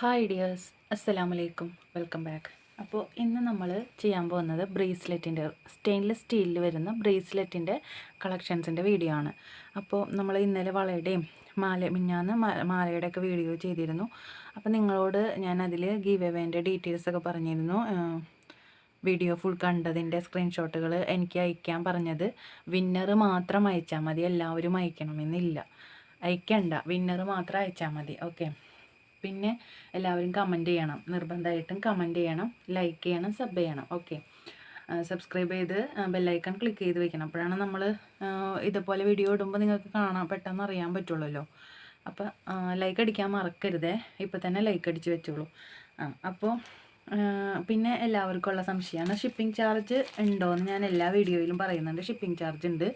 Hi dears അസ്സലാമു അലൈക്കും welcome back അപ്പോൾ ഇന്ന് നമ്മൾ ചെയ്യാൻ പോകുന്നത് ബ്രേസ്ലെറ്റിന്റെ സ്റ്റെയിൻലെസ് സ്റ്റീലിൽ വരുന്ന ബ്രേസ്ലെറ്റിന്റെ കളക്ഷൻസിന്റെ വീഡിയോ ആണ്. അപ്പോൾ നമ്മൾ ഇന്നലെ വളയുടെയും മാല മിഞ്ഞാന്ന് മാലയുടെയൊക്കെ വീഡിയോ ചെയ്തിരുന്നു. അപ്പോൾ നിങ്ങളോട് ഞാൻ അതിൽ ഗീവ് എവേന്റെ ഡീറ്റെയിൽസ് ഒക്കെ പറഞ്ഞിരുന്നു. വീഡിയോ ഫുൾ കണ്ടതിന്റെ സ്ക്രീൻഷോട്ടുകൾ എനിക്ക് അയക്കാൻ പറഞ്ഞത് വിന്നർ മാത്രം അയച്ചാൽ മതി. എല്ലാവരും അയക്കണമെന്നില്ല. അയക്കണ്ട. വിന്നർ മാത്രം അയച്ചാൽ മതി. ഓക്കെ പിന്നെ എല്ലാവരും കമന്റ് ചെയ്യണം. നിർബന്ധമായിട്ടും കമന്റ് ചെയ്യണം. ലൈക്ക് ചെയ്യണം സബ് ചെയ്യണം. ഓക്കെ സബ്സ്ക്രൈബ് ചെയ്ത് ബെല്ലൈക്കൺ ക്ലിക്ക് ചെയ്ത് വെക്കണം. അപ്പോഴാണ് നമ്മൾ ഇതുപോലെ വീഡിയോ ഇടുമ്പോൾ നിങ്ങൾക്ക് കാണാൻ പെട്ടെന്ന് അറിയാൻ പറ്റുള്ളൂല്ലോ. അപ്പോൾ ലൈക്ക് അടിക്കാൻ മറക്കരുതേ. ഇപ്പോൾ തന്നെ ലൈക്ക് അടിച്ച് വെച്ചോളൂ. ആ അപ്പോൾ പിന്നെ എല്ലാവർക്കും ഉള്ള സംശയമാണ്. ഷിപ്പിംഗ് ചാർജ് ഉണ്ടോ എന്ന് ഞാൻ എല്ലാ വീഡിയോയിലും പറയുന്നുണ്ട്. ഷിപ്പിംഗ് ചാർജ് ഉണ്ട്.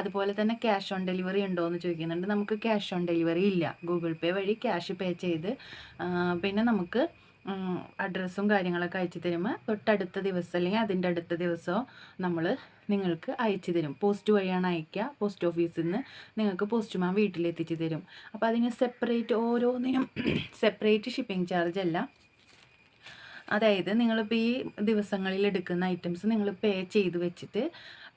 അതുപോലെ തന്നെ ക്യാഷ് ഓൺ ഡെലിവറി ഉണ്ടോ എന്ന് ചോദിക്കുന്നുണ്ട്. നമുക്ക് ക്യാഷ് ഓൺ ഡെലിവറി ഇല്ല. ഗൂഗിൾ പേ വഴി ക്യാഷ് പേ ചെയ്ത് പിന്നെ നമുക്ക് അഡ്രസ്സും കാര്യങ്ങളൊക്കെ അയച്ചു തരുമ്പോൾ തൊട്ടടുത്ത ദിവസം അല്ലെങ്കിൽ അതിന്റെ അടുത്ത ദിവസമോ നമ്മൾ നിങ്ങൾക്ക് അയച്ചു തരും. പോസ്റ്റ് വഴിയാണ് അയക്കുക. പോസ്റ്റ് ഓഫീസിൽ നിന്ന് നിങ്ങൾക്ക് പോസ്റ്റ്മാൻ വീട്ടിലെത്തിച്ച് തരും. അപ്പോൾ അതിന് സെപ്പറേറ്റ് ഓരോന്നിനും സെപ്പറേറ്റ് ഷിപ്പിംഗ് ചാർജ് അല്ല. അതായത് നിങ്ങളിപ്പോൾ ഈ ദിവസങ്ങളിൽ എടുക്കുന്ന ഐറ്റംസ് നിങ്ങൾ പേ ചെയ്ത് വെച്ചിട്ട്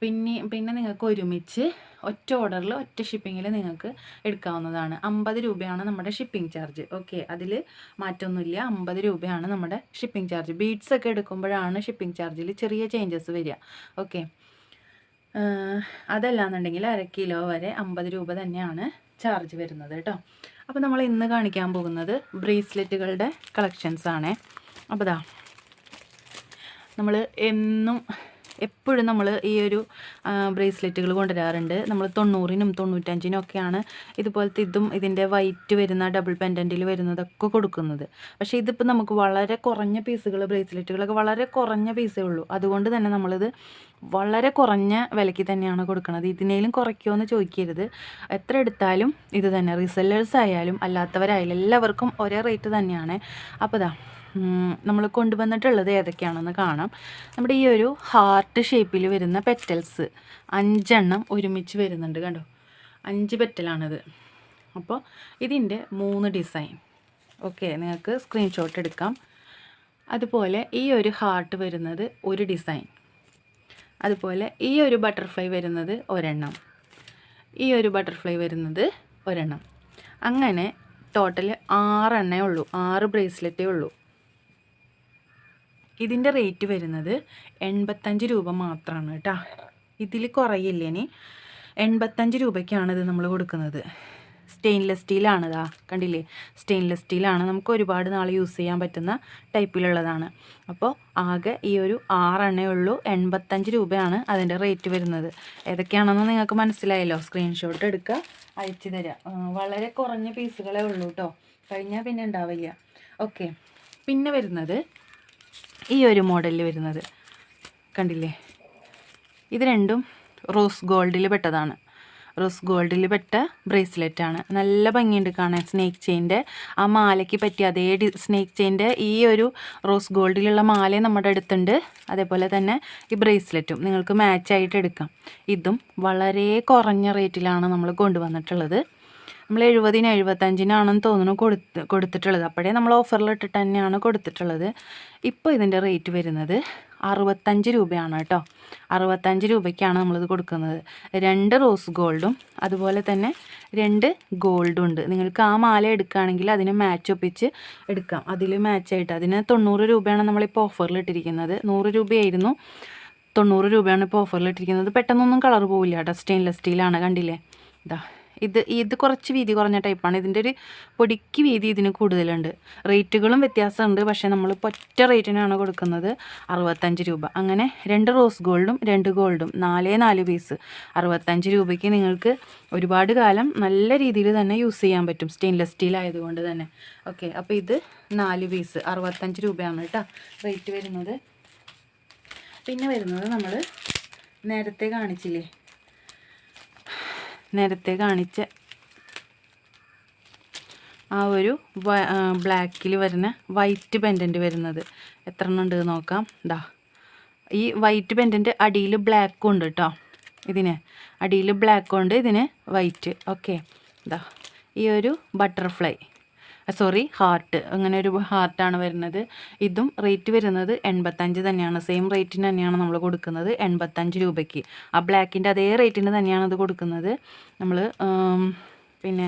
പിന്നെ പിന്നെ നിങ്ങൾക്ക് ഒരുമിച്ച് ഒറ്റ ഓർഡറിൽ ഒറ്റ ഷിപ്പിങ്ങിൽ നിങ്ങൾക്ക് എടുക്കാവുന്നതാണ്. അമ്പത് രൂപയാണ് നമ്മുടെ ഷിപ്പിംഗ് ചാർജ് ഓക്കെ അതിൽ മാറ്റമൊന്നുമില്ല അമ്പത് രൂപയാണ് നമ്മുടെ ഷിപ്പിംഗ് ചാർജ് ബീഡ്സ് ഒക്കെ എടുക്കുമ്പോഴാണ് ഷിപ്പിംഗ് ചാർജിൽ ചെറിയ ചേഞ്ചസ് വരിക. ഓക്കെ അതല്ലാന്നുണ്ടെങ്കിൽ അര കിലോ വരെ അമ്പത് രൂപ തന്നെയാണ് ചാർജ് വരുന്നത് കേട്ടോ. അപ്പോൾ നമ്മൾ ഇന്ന് കാണിക്കാൻ പോകുന്നത് ബ്രേസ്ലെറ്റുകളുടെ കളക്ഷൻസ് ആണേ. അപ്പോൾ ദാ നമ്മൾ എന്നും എപ്പോഴും നമ്മൾ ഈ ഒരു ബ്രേസ്ലെറ്റുകൾ കൊണ്ടുവരാറുണ്ട്. നമ്മൾ തൊണ്ണൂറിനും തൊണ്ണൂറ്റഞ്ചിനും ഒക്കെയാണ് ഇതുപോലത്തെ ഇതും ഇതിന്റെ വൈറ്റ് വരുന്ന ഡബിൾ പെൻഡന്റിൽ വരുന്നതൊക്കെ കൊടുക്കുന്നത്. പക്ഷേ ഇതിപ്പോൾ നമുക്ക് വളരെ കുറഞ്ഞ പീസുകൾ ബ്രേസ്ലെറ്റുകളൊക്കെ വളരെ കുറഞ്ഞ പീസേ ഉള്ളൂ. അതുകൊണ്ട് തന്നെ നമ്മളിത് വളരെ കുറഞ്ഞ വിലയ്ക്ക് തന്നെയാണ് കൊടുക്കുന്നത് ഇതിനേലും കുറയ്ക്കുമോ എന്ന് ചോദിക്കരുത്. എത്ര എടുത്താലും ഇത് തന്നെ. റീസെല്ലേഴ്സ് ആയാലും അല്ലാത്തവരായാലും എല്ലാവർക്കും ഒരേ റേറ്റ് തന്നെയാണ്. അപ്പോൾ ഇതാ നമ്മൾ കൊണ്ടുവന്നിട്ടുള്ളത് ഏതൊക്കെയാണെന്ന് കാണാം. നമ്മുടെ ഈ ഒരു ഹാർട്ട് ഷേപ്പിൽ വരുന്ന പെറ്റൽസ് അഞ്ചെണ്ണം ഒരുമിച്ച് വരുന്നുണ്ട് കണ്ടോ? അഞ്ച് പെറ്റലാണിത്. അപ്പോൾ ഇതിന്റെ മൂന്ന് ഡിസൈൻ ഓക്കെ നിങ്ങൾക്ക് സ്ക്രീൻഷോട്ട് എടുക്കാം. അതുപോലെ ഈ ഒരു ഹാർട്ട് വരുന്നത് ഒരു ഡിസൈൻ അതുപോലെ ഈ ഒരു ബട്ടർഫ്ലൈ വരുന്നത് ഒരെണ്ണം. ഈ ഒരു ബട്ടർഫ്ലൈ വരുന്നത് ഒരെണ്ണം. അങ്ങനെ ടോട്ടൽ ആറെണ്ണേ ഉള്ളൂ. ആറ് ബ്രേസ്ലെറ്റേ ഉള്ളൂ. ഇതിന്റെ റേറ്റ് വരുന്നത് എൺപത്തഞ്ച് രൂപ മാത്രമാണ് കേട്ടോ. ഇതിൽ കുറയില്ലേനി എൺപത്തഞ്ച് രൂപയ്ക്കാണ് ഇത് നമ്മൾ കൊടുക്കുന്നത്. സ്റ്റെയിൻലെസ് സ്റ്റീലാണ് കണ്ടില്ലേ? സ്റ്റെയിൻലെസ് സ്റ്റീലാണ് നമുക്ക് ഒരുപാട് നാൾ യൂസ് ചെയ്യാൻ പറ്റുന്ന ടൈപ്പിലുള്ളതാണ് അപ്പോൾ ആകെ ഈ ഒരു ആറെണ്ണേ ഉള്ളൂ എൺപത്തഞ്ച് രൂപയാണ് അതിന്റെ റേറ്റ് വരുന്നത്. ഏതൊക്കെയാണെന്ന് നിങ്ങൾക്ക് മനസ്സിലായല്ലോ? സ്ക്രീൻഷോട്ട് എടുക്കുക അയച്ചു തരാം വളരെ കുറഞ്ഞ പീസുകളേ ഉള്ളൂ കേട്ടോ. കഴിഞ്ഞാൽ പിന്നെ ഉണ്ടാവില്ല. ഓക്കെ പിന്നെ വരുന്നത് ഈ ഒരു മോഡലിൽ വരുന്നത്. കണ്ടില്ലേ? ഇത് രണ്ടും റോസ് ഗോൾഡിൽ പെട്ടതാണ്. റോസ് ഗോൾഡിൽ പെട്ട ബ്രേസ്ലെറ്റ് ആണ്. നല്ല ഭംഗിയുണ്ട് കാണാൻ സ്നേക്ക് ചെയിന്റെ ആ മാലയ്ക്ക് പറ്റിയ അതേ ഡി സ്നേക്ക് ചെയിന്റെ ഈ ഒരു റോസ് ഗോൾഡിലുള്ള മാലയും നമ്മുടെ അടുത്തുണ്ട്. അതേപോലെ തന്നെ ഈ ബ്രേസ്ലെറ്റും നിങ്ങൾക്ക് മാച്ചായിട്ട് എടുക്കാം. ഇതും വളരെ കുറഞ്ഞ റേറ്റിലാണ് നമ്മൾ കൊണ്ടുവന്നിട്ടുള്ളത്. നമ്മൾ എഴുപതിന് എഴുപത്തഞ്ചിനാണെന്ന് തോന്നുന്നു കൊടുത്ത് കൊടുത്തിട്ടുള്ളത്. അപ്പോഴേ നമ്മൾ ഓഫറിൽ ഇട്ടിട്ട് തന്നെയാണ് കൊടുത്തിട്ടുള്ളത്. ഇപ്പോൾ ഇതിന്റെ റേറ്റ് വരുന്നത് അറുപത്തഞ്ച് രൂപയാണ് കേട്ടോ. അറുപത്തഞ്ച് രൂപയ്ക്കാണ് നമ്മളിത് കൊടുക്കുന്നത്. രണ്ട് റോസ് ഗോൾഡും അതുപോലെ തന്നെ രണ്ട് ഗോൾഡും ഉണ്ട്. നിങ്ങൾക്ക് ആ മാല എടുക്കുകയാണെങ്കിൽ അതിന് മാച്ച് ഒപ്പിച്ച് എടുക്കാം. അതിൽ മാച്ചായിട്ട് അതിന് തൊണ്ണൂറ് രൂപയാണ് നമ്മളിപ്പോൾ ഓഫറിൽ ഇട്ടിരിക്കുന്നത് നൂറ് രൂപയായിരുന്നു. തൊണ്ണൂറ് രൂപയാണ് ഇപ്പോൾ ഓഫറിൽ ഇട്ടിരിക്കുന്നത് പെട്ടെന്നൊന്നും കളർ പോവില്ല കേട്ടോ. സ്റ്റെയിൻലെസ് സ്റ്റീലാണ് കണ്ടില്ലേ? ഇതാ ഇത് ഇത് കുറച്ച് വീതി കുറഞ്ഞ ടൈപ്പാണ് ഇതിന്റെ ഒരു പൊടിക്ക് വീതി ഇതിന് കൂടുതലുണ്ട്. റേറ്റുകളും വ്യത്യാസമുണ്ട്. പക്ഷേ നമ്മളിപ്പോൾ ഒറ്റ റേറ്റിനാണ് കൊടുക്കുന്നത്. അറുപത്തഞ്ച് രൂപ. അങ്ങനെ രണ്ട് റോസ് ഗോൾഡും രണ്ട് ഗോൾഡും നാലേ നാല് പീസ് അറുപത്തഞ്ച് രൂപയ്ക്ക് നിങ്ങൾക്ക് ഒരുപാട് കാലം നല്ല രീതിയിൽ തന്നെ യൂസ് ചെയ്യാൻ പറ്റും. സ്റ്റെയിൻലെസ് സ്റ്റീൽ ആയതുകൊണ്ട് തന്നെ. ഓക്കെ അപ്പോൾ ഇത് നാല് പീസ് അറുപത്തഞ്ച് രൂപയാണ് കേട്ടോ റേറ്റ് വരുന്നത്. പിന്നെ വരുന്നത് നമ്മൾ നേരത്തെ കാണിച്ചില്ലേ? നേരത്തെ കാണിച്ച ആ ഒരു ബ്ലാക്കിൽ വരുന്ന വൈറ്റ് പെൻഡന്റ് വരുന്നത്. എത്ര എണ്ണം ഉണ്ട് നോക്കാം. ദാ ഈ വൈറ്റ് പെൻഡന്റ് അടിയിൽ ബ്ലാക്കും ഉണ്ട് കേട്ടോ ഇതിന് അടിയിൽ ബ്ലാക്കും ഉണ്ട് ഇതിന് വൈറ്റ്. ഓക്കെ. ദാ ഈ ഒരു ബട്ടർഫ്ലൈ. സോറി ഹാർട്ട് അങ്ങനെ ഒരു ഹാർട്ടാണ് വരുന്നത്. ഇതും റേറ്റ് വരുന്നത് എൺപത്തഞ്ച് തന്നെയാണ്. സെയിം റേറ്റിന് തന്നെയാണ് നമ്മൾ കൊടുക്കുന്നത് എൺപത്തഞ്ച് രൂപയ്ക്ക്. ആ ബ്ലാക്കിന്റെ അതേ റേറ്റിന് തന്നെയാണ് ഇത് കൊടുക്കുന്നത്. നമ്മൾ പിന്നെ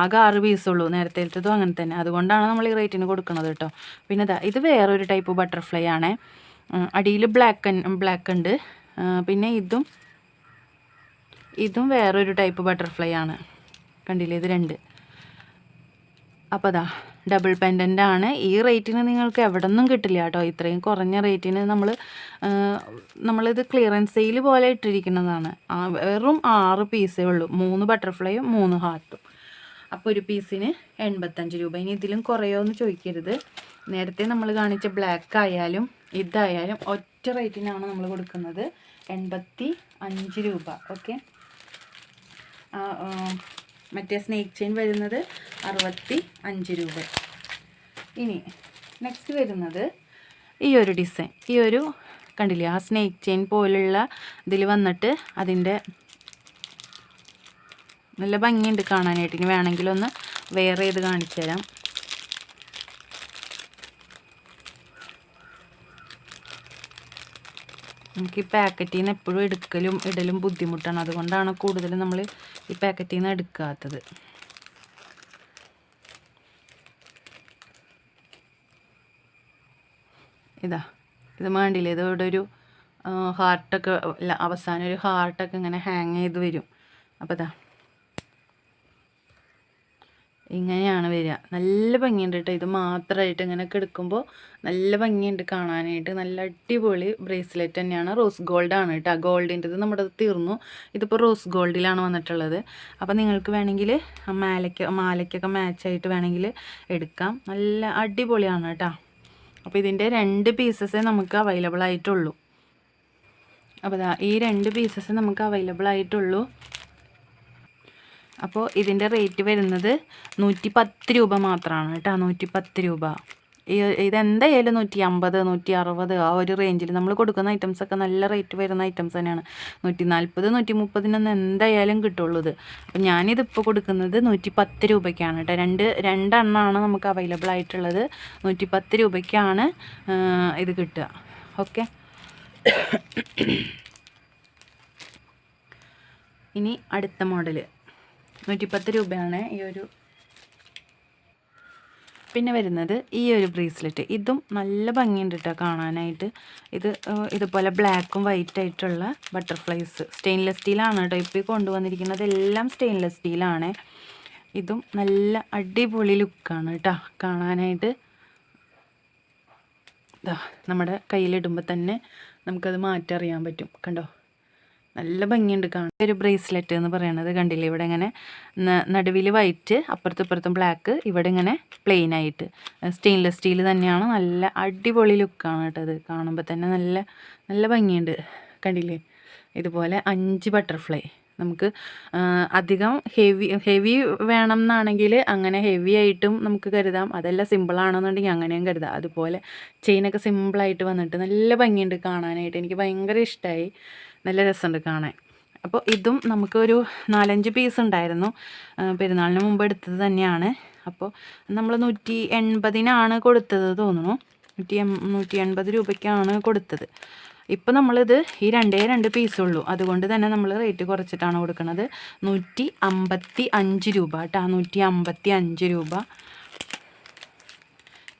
ആകെ ആറ് പീസുള്ളൂ നേരത്തേത്തതും അങ്ങനെ തന്നെ. അതുകൊണ്ടാണ് നമ്മൾ ഈ റേറ്റിന് കൊടുക്കുന്നത് കേട്ടോ. പിന്നെ ഇതാ വേറൊരു ടൈപ്പ് ബട്ടർഫ്ലൈ ആണ്. അടിയിൽ ബ്ലാക്ക് ബ്ലാക്ക് ഉണ്ട്. പിന്നെ ഇതും ഇതും വേറൊരു ടൈപ്പ് ബട്ടർഫ്ലൈ ആണ്. കണ്ടില്ലേ? ഇത് രണ്ട്. അപ്പോൾ അതാ ഡബിൾ പെൻഡന്റ് ആണ്. ഈ റേറ്റിന് നിങ്ങൾക്ക് എവിടെ നിന്നും കിട്ടില്ല കേട്ടോ. ഇത്രയും കുറഞ്ഞ റേറ്റിന് നമ്മൾ നമ്മളിത് ക്ലിയറൻസ് സെയിൽ പോലെ ഇട്ടിരിക്കുന്നതാണ്. വെറും ആറ് പീസേ ഉള്ളൂ. മൂന്ന് ബട്ടർഫ്ലൈയും മൂന്ന് ഹാർട്ടും അപ്പോൾ ഒരു പീസിന് എൺപത്തഞ്ച് രൂപ. ഇനി ഇതിലും കുറയോ എന്ന് ചോദിക്കരുത്. നേരത്തെ നമ്മൾ കാണിച്ച ബ്ലാക്ക് ആയാലും ഇതായാലും ഒറ്റ റേറ്റിനാണ് നമ്മൾ കൊടുക്കുന്നത്. എൺപത്തി അഞ്ച് രൂപ. ഓക്കെ? മറ്റേ സ്നേക്ക് ചെയിൻ വരുന്നത് അറുപത്തി അഞ്ച് രൂപ. ഇനി നെക്സ്റ്റ് വരുന്നത് ഈ ഒരു ഡിസൈൻ ഈ ഒരു കണ്ടില്ലേ ആ സ്നേക്ക് ചെയിൻ പോലുള്ള ഇതിൽ വന്നിട്ട് അതിന്റെ നല്ല ഭംഗിയുണ്ട് കാണാനായിട്ട്. ഇനി വേണമെങ്കിൽ ഒന്ന് വെയർ ചെയ്ത് കാണിച്ചു തരാം നമുക്ക് ഈ പാക്കറ്റിൽ നിന്ന് എപ്പോഴും എടുക്കലും ഇടലും ബുദ്ധിമുട്ടാണ്. അതുകൊണ്ടാണ് കൂടുതലും നമ്മൾ ഈ പാക്കറ്റിൽ നിന്ന് എടുക്കാത്തത്. ഇതാ ഇത് വേണ്ടില്ല ഇത് ഇവിടെ ഒരു ഹാർട്ടൊക്കെ അവസാനം ഒരു ഹാർട്ടൊക്കെ ഇങ്ങനെ ഹാങ് ചെയ്ത് വരും. അപ്പോൾ ഇതാ ഇങ്ങനെയാണ് വരിക. നല്ല ഭംഗിയുണ്ട് കേട്ടോ ഇത് മാത്രമായിട്ട് ഇങ്ങനെയൊക്കെ എടുക്കുമ്പോൾ നല്ല ഭംഗിയുണ്ട് കാണാനായിട്ട്. നല്ല അടിപൊളി ബ്രേസ്ലെറ്റ് തന്നെയാണ്. റോസ് ഗോൾഡ് ആണ് കേട്ടോ ഗോൾഡിന്റെത് നമ്മുടെ തീർന്നു. ഇതിപ്പോൾ റോസ് ഗോൾഡിലാണ് വന്നിട്ടുള്ളത്. അപ്പോൾ നിങ്ങൾക്ക് വേണമെങ്കിൽ മാലയ്ക്ക് മാലയ്ക്കൊക്കെ മാച്ചായിട്ട് വേണമെങ്കിൽ എടുക്കാം. നല്ല അടിപൊളിയാണ് കേട്ടോ അപ്പോൾ ഇതിന്റെ രണ്ട് പീസസേ നമുക്ക് അവൈലബിൾ ആയിട്ടുള്ളൂ അപ്പോൾ ഈ രണ്ട് പീസസ് നമുക്ക് അവൈലബിൾ ആയിട്ടുള്ളൂ അപ്പോൾ ഇതിന്റെ റേറ്റ് വരുന്നത് നൂറ്റി പത്ത് രൂപ മാത്രമാണ് കേട്ടോ നൂറ്റി പത്ത് രൂപ ഇതെന്തായാലും നൂറ്റി അമ്പത് നൂറ്റി അറുപത് ആ ഒരു റേഞ്ചിൽ നമ്മൾ കൊടുക്കുന്ന ഐറ്റംസ് ഒക്കെ നല്ല റേറ്റ് വരുന്ന ഐറ്റംസ് തന്നെയാണ്. നൂറ്റി നാൽപ്പത് നൂറ്റി മുപ്പതിനൊന്നും എന്തായാലും കിട്ടുള്ളൂ ഇത് അപ്പം ഞാനിതിപ്പോൾ കൊടുക്കുന്നത് നൂറ്റി പത്ത് രൂപയ്ക്കാണ് കേട്ടോ. രണ്ട് രണ്ടെണ്ണമാണ് നമുക്ക് അവൈലബിൾ ആയിട്ടുള്ളത്. നൂറ്റി പത്ത് രൂപയ്ക്കാണ് ഇത് കിട്ടുക. ഓക്കെ ഇനി അടുത്ത മോഡൽ നൂറ്റിപ്പത്ത് രൂപയാണ് ഈ ഒരു പിന്നെ വരുന്നത് ഈ ഒരു ബ്രേസ്ലെറ്റ്. ഇതും നല്ല ഭംഗിയുണ്ട് കേട്ടോ കാണാനായിട്ട്. ഇത് ഇതുപോലെ ബ്ലാക്കും വൈറ്റ് ആയിട്ടുള്ള ബട്ടർഫ്ലൈസ്. സ്റ്റെയിൻലെസ് സ്റ്റീലാണ് കേട്ടോ ഇപ്പോൾ കൊണ്ടുവന്നിരിക്കുന്നത്. എല്ലാം സ്റ്റെയിൻലെസ് സ്റ്റീലാണ്. ഇതും നല്ല അടിപൊളി ലുക്കാണ് കേട്ടോ കാണാനായിട്ട്. നമ്മുടെ കയ്യിലിടുമ്പോൾ തന്നെ നമുക്കത് മാറ്ററിയാൻ പറ്റും. കണ്ടോ? നല്ല ഭംഗിയുണ്ട് കാണാൻ. ഒരു ബ്രേസ്ലെറ്റ് എന്ന് പറയുന്നത് കണ്ടില്ലേ? ഇവിടെ ഇങ്ങനെ നടുവിൽ വൈറ്റ് അപ്പുറത്തും ഇപ്പുറത്തും ബ്ലാക്ക് ഇവിടെ ഇങ്ങനെ പ്ലെയിൻ ആയിട്ട്. സ്റ്റെയിൻലെസ് സ്റ്റീൽ തന്നെയാണ്. നല്ല അടിപൊളി ലുക്കാണ് കേട്ടോ അത് കാണുമ്പോൾ തന്നെ നല്ല നല്ല ഭംഗിയുണ്ട്. കണ്ടില്ലേ? ഇതുപോലെ അഞ്ച് ബട്ടർഫ്ലൈ നമുക്ക് അധികം ഹെവി ഹെവി വേണം എന്നാണെങ്കിൽ അങ്ങനെ ഹെവി ആയിട്ടും നമുക്ക് കരുതാം. അതല്ല സിമ്പിളാണെന്നുണ്ടെങ്കിൽ അങ്ങനെയും കരുതാം. അതുപോലെ ചെയിനൊക്കെ സിമ്പിളായിട്ട് വന്നിട്ട് നല്ല ഭംഗിയുണ്ട് കാണാനായിട്ട്. എനിക്ക് ഭയങ്കര ഇഷ്ടമായി നല്ല രസമുണ്ട് കാണാൻ. അപ്പോൾ ഇതും നമുക്കൊരു നാലഞ്ച് പീസ് ഉണ്ടായിരുന്നു. പെരുന്നാളിന് മുമ്പ് എടുത്തത് തന്നെയാണ്. അപ്പോൾ നമ്മൾ നൂറ്റി എൺപതിനാണ് കൊടുത്തത് തോന്നുന്നു. നൂറ്റി എം നൂറ്റി എൺപത് രൂപയ്ക്കാണ് കൊടുത്തത്. ഇപ്പോൾ നമ്മളിത് ഈ രണ്ടേ രണ്ട് പീസുള്ളൂ അതുകൊണ്ട് തന്നെ നമ്മൾ റേറ്റ് കുറച്ചിട്ടാണ് കൊടുക്കുന്നത് നൂറ്റി അമ്പത്തി അഞ്ച് രൂപ കേട്ടോ. നൂറ്റി അമ്പത്തി അഞ്ച് രൂപ.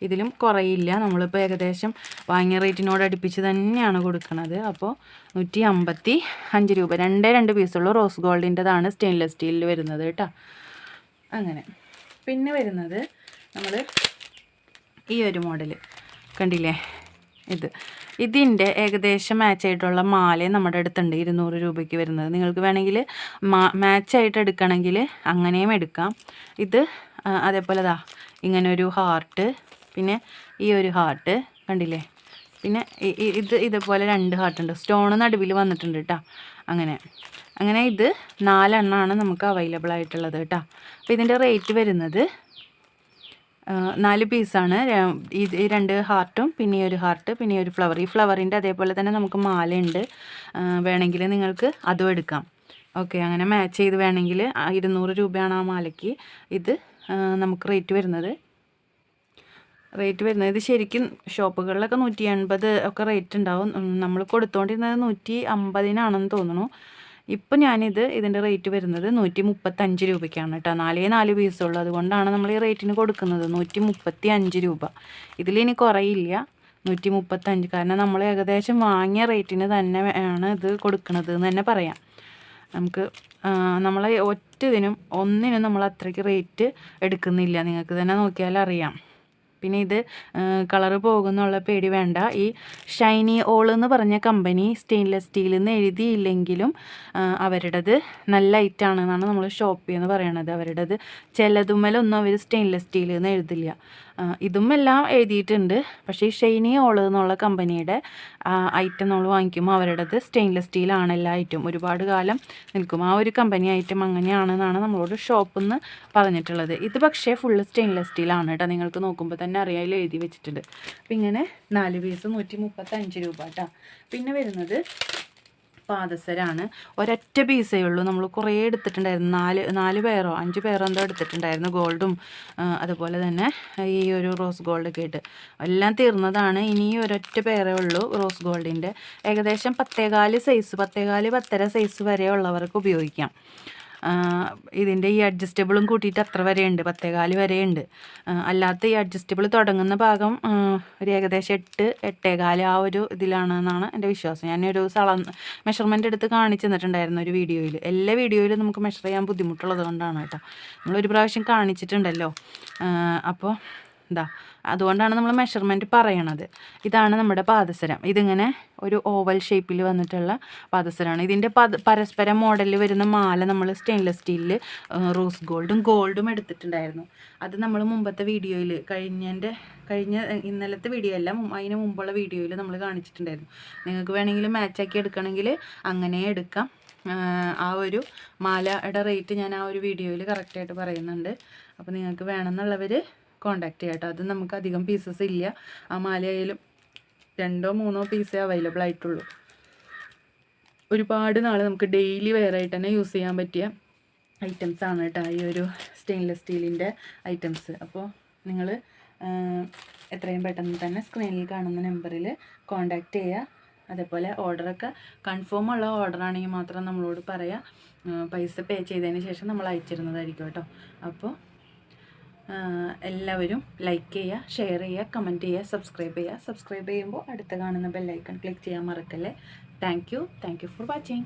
ഇതിലും കുറയില്ല. നമ്മളിപ്പോൾ ഏകദേശം വാങ്ങിയ റേറ്റിനോട് അടുപ്പിച്ച് തന്നെയാണ് കൊടുക്കുന്നത് അപ്പോൾ നൂറ്റി അമ്പത്തി അഞ്ച് രൂപ. രണ്ടേ രണ്ട് പീസുള്ള റോസ് ഗോൾഡിന്റെതാണ് സ്റ്റെയിൻലെസ് സ്റ്റീലിൽ വരുന്നത് കേട്ടോ. അങ്ങനെ. പിന്നെ വരുന്നത് നമ്മൾ ഈ ഒരു മോഡൽ കണ്ടില്ലേ? ഇത്. ഇതിന്റെ ഏകദേശം മാച്ച് ആയിട്ടുള്ള മാല നമ്മുടെ അടുത്തുണ്ട്. ഇരുന്നൂറ് രൂപയ്ക്ക് വരുന്നത്. നിങ്ങൾക്ക് വേണമെങ്കിൽ മാ മാച്ചായിട്ട് എടുക്കണമെങ്കിൽ അങ്ങനെയും എടുക്കാം. ഇത് അതേപോലെ ദാ ഇങ്ങനെ ഒരു ഹാർട്ട് പിന്നെ ഈ ഒരു ഹാർട്ട് കണ്ടില്ലേ? പിന്നെ ഇത് ഇതുപോലെ രണ്ട് ഹാർട്ട് ഉണ്ട്. സ്റ്റോൺ നടുവിൽ വന്നിട്ടുണ്ട് കേട്ടോ അങ്ങനെ. അങ്ങനെ ഇത് നാലെണ്ണമാണ് നമുക്ക് അവൈലബിൾ ആയിട്ടുള്ളത് കേട്ടോ അപ്പോൾ ഇതിന്റെ റേറ്റ് വരുന്നത് നാല് പീസാണ് ഇത് ഈ രണ്ട് ഹാർട്ടും പിന്നെ ഒരു ഹാർട്ട് പിന്നെ ഒരു ഫ്ലവർ ഈ ഫ്ലവറിന്റെ അതേപോലെ തന്നെ നമുക്ക് മാലയുണ്ട്. വേണമെങ്കിൽ നിങ്ങൾക്ക് അതും എടുക്കാം. ഓക്കെ അങ്ങനെ മാച്ച് ചെയ്ത് വേണമെങ്കിൽ ഇരുന്നൂറ് രൂപയാണ് ആ മാലയ്ക്ക് ഇത് നമുക്ക് റേറ്റ് വരുന്നത്. റേറ്റ് വരുന്നത്. ഇത് ശരിക്കും ഷോപ്പുകളിലൊക്കെ നൂറ്റി എൺപത് ഒക്കെ റേറ്റ് ഉണ്ടാവും. നമ്മൾ കൊടുത്തുകൊണ്ടിരുന്നത് നൂറ്റി അമ്പതിനാണെന്ന് തോന്നുന്നു. ഇപ്പം ഞാനിത് ഇതിന്റെ റേറ്റ് വരുന്നത് നൂറ്റി മുപ്പത്തഞ്ച് രൂപയ്ക്കാണ് കേട്ടോ. നാലേ നാല് പീസുള്ളൂ അതുകൊണ്ടാണ് നമ്മൾ ഈ റേറ്റിന് കൊടുക്കുന്നത്. നൂറ്റി മുപ്പത്തി അഞ്ച് രൂപ. ഇതിലിനി കുറയില്ല. നൂറ്റി മുപ്പത്തഞ്ച് കാരണം നമ്മൾ ഏകദേശം വാങ്ങിയ റേറ്റിന് തന്നെ ആണ് ഇത് കൊടുക്കുന്നത് എന്ന് തന്നെ പറയാം. നമുക്ക് നമ്മളെ ഒറ്റ ഇതിനും ഒന്നിനും നമ്മൾ അത്രയ്ക്ക് റേറ്റ് എടുക്കുന്നില്ല. നിങ്ങൾക്ക് തന്നെ നോക്കിയാൽ അറിയാം. പിന്നെ ഇത് കളറ് പോകുന്നുള്ള പേടി വേണ്ട. ഈ ഷൈനി ഓൾ എന്ന് പറഞ്ഞ കമ്പനി സ്റ്റെയിൻലെസ് സ്റ്റീൽ എന്ന് എഴുതിയില്ലെങ്കിലും അവരുടേത് നല്ല ഐറ്റാണെന്നാണ് നമ്മൾ ഷോപ്പ് ചെയ്യുന്നത് പറയണത്. അവരുടേത് ചിലതുമ്മലൊന്നും അവർ സ്റ്റെയിൻലെസ് സ്റ്റീൽ എന്ന് എഴുതില്ല. ഇതും എല്ലാം എഴുതിയിട്ടുണ്ട്. പക്ഷേ ഈ ഷൈനി ഓൾ എന്നുള്ള കമ്പനിയുടെ ഐറ്റം നമ്മൾ വാങ്ങിക്കുമ്പോൾ അവരുടേത് സ്റ്റെയിൻലെസ് സ്റ്റീലാണ് എല്ലാ ഐറ്റം ഒരുപാട് കാലം നിൽക്കും. ആ ഒരു കമ്പനി ഐറ്റം അങ്ങനെയാണെന്നാണ് നമ്മളോട് ഷോപ്പിൽ നിന്ന് പറഞ്ഞിട്ടുള്ളത്. ഇത് പക്ഷേ ഫുള്ള് സ്റ്റെയിൻലെസ് സ്റ്റീലാണ് കേട്ടോ നിങ്ങൾക്ക് നോക്കുമ്പോൾ തന്നെ അറിയാം അതിൽ എഴുതി വെച്ചിട്ടുണ്ട്. അപ്പം ഇങ്ങനെ നാല് പീസ് നൂറ്റി മുപ്പത്തഞ്ച് രൂപ കേട്ടോ പിന്നെ വരുന്നത് പാദസരാണ്. ഒരൊറ്റ പീസേ ഉള്ളൂ. നമ്മൾ കുറേ എടുത്തിട്ടുണ്ടായിരുന്നു. നാല് നാല് പേരോ അഞ്ച് പേരോ എന്തോ എടുത്തിട്ടുണ്ടായിരുന്നു. ഗോൾഡും അതുപോലെ തന്നെ ഈ ഒരു റോസ് ഗോൾഡൊക്കെ ഇട്ട് എല്ലാം തീർന്നതാണ്. ഇനി ഒരൊറ്റ പേരേ ഉള്ളൂ റോസ് ഗോൾഡിന്റെ. ഏകദേശം പത്തേകാൽ സൈസ് പത്തേകാൽ പത്തര സൈസ് വരെ ഉള്ളവർക്ക് ഉപയോഗിക്കാം. ഇതിന്റെ ഈ അഡ്ജസ്റ്റബിളും കൂട്ടിയിട്ട് അത്ര വരെയുണ്ട് പത്തേകാൽ വരെയുണ്ട്. അല്ലാത്ത ഈ അഡ്ജസ്റ്റബിൾ തുടങ്ങുന്ന ഭാഗം ഒരു ഏകദേശം എട്ട് എട്ടേകാൽ ആ ഒരു ഇതിലാണെന്നാണ് എന്റെ വിശ്വാസം. ഞാൻ ഒരു സള മെഷർമെന്റ് എടുത്ത് കാണിച്ചു തന്നിട്ടുണ്ടായിരുന്നു ഒരു വീഡിയോയിൽ. എല്ലാ വീഡിയോയിലും നമുക്ക് മെഷർ ചെയ്യാൻ ബുദ്ധിമുട്ടുള്ളത് കൊണ്ടാണ് കേട്ടോ. നമ്മളൊരു പ്രാവശ്യം കാണിച്ചിട്ടുണ്ടല്ലോ. അപ്പോൾ എന്താ അതുകൊണ്ടാണ് നമ്മൾ മെഷർമെന്റ് പറയണത്. ഇതാണ് നമ്മുടെ പാദസരം. ഇതിങ്ങനെ ഒരു ഓവൽ ഷേപ്പിൽ വന്നിട്ടുള്ള പാദസരമാണ്. ഇതിന്റെ പരസ്പരം മോഡലിൽ വരുന്ന മാല നമ്മൾ സ്റ്റെയിൻലെസ് സ്റ്റീലിൽ റോസ് ഗോൾഡും ഗോൾഡും എടുത്തിട്ടുണ്ടായിരുന്നു. അത് നമ്മൾ മുമ്പത്തെ വീഡിയോയിൽ കഴിഞ്ഞതിന്റെ കഴിഞ്ഞ ഇന്നലത്തെ വീഡിയോ അല്ല അതിന് മുമ്പുള്ള വീഡിയോയിൽ നമ്മൾ കാണിച്ചിട്ടുണ്ടായിരുന്നു. നിങ്ങൾക്ക് വേണമെങ്കിൽ മാച്ചാക്കി എടുക്കണമെങ്കിൽ അങ്ങനെ എടുക്കാം. ആ ഒരു മാലയുടെ റേറ്റ് ഞാൻ ആ ഒരു വീഡിയോയിൽ കറക്റ്റായിട്ട് പറയുന്നുണ്ട്. അപ്പോൾ നിങ്ങൾക്ക് വേണമെന്നുള്ളവർ കോണ്ടാക്ട് ചെയ്യാം കേട്ടോ. അത് നമുക്ക് അധികം പീസസ് ഇല്ല. ആ മാലയായാലും രണ്ടോ മൂന്നോ പീസേ അവൈലബിൾ ആയിട്ടുള്ളൂ. ഒരുപാട് നാൾ നമുക്ക് ഡെയിലി വെയർ ആയിട്ട് തന്നെ യൂസ് ചെയ്യാൻ പറ്റിയ ഐറ്റംസ് ആണ് കേട്ടോ ഈ ഒരു സ്റ്റെയിൻലെസ് സ്റ്റീലിന്റെ ഐറ്റംസ് അപ്പോൾ നിങ്ങൾ എത്രയും പെട്ടെന്ന് തന്നെ സ്ക്രീനിൽ കാണുന്ന നമ്പറിൽ കോണ്ടാക്ട് ചെയ്യുക അതേപോലെ ഓർഡറൊക്കെ കൺഫേം ഉള്ള ഓർഡറാണെങ്കിൽ മാത്രം നമ്മളോട് പറയാം. പൈസ പേ ചെയ്തതിന് ശേഷം നമ്മൾ അയച്ചിരുന്നതായിരിക്കും കേട്ടോ. അപ്പോൾ എല്ലാവരും ലൈക്ക് ചെയ്യുക ഷെയർ ചെയ്യുക കമന്റ് ചെയ്യുക സബ്സ്ക്രൈബ് ചെയ്യുക. സബ്സ്ക്രൈബ് ചെയ്യുമ്പോൾ അടുത്ത് കാണുന്ന ബെല്ലൈക്കൺ ക്ലിക്ക് ചെയ്യാൻ മറക്കല്ലേ? Thank you thank you for watching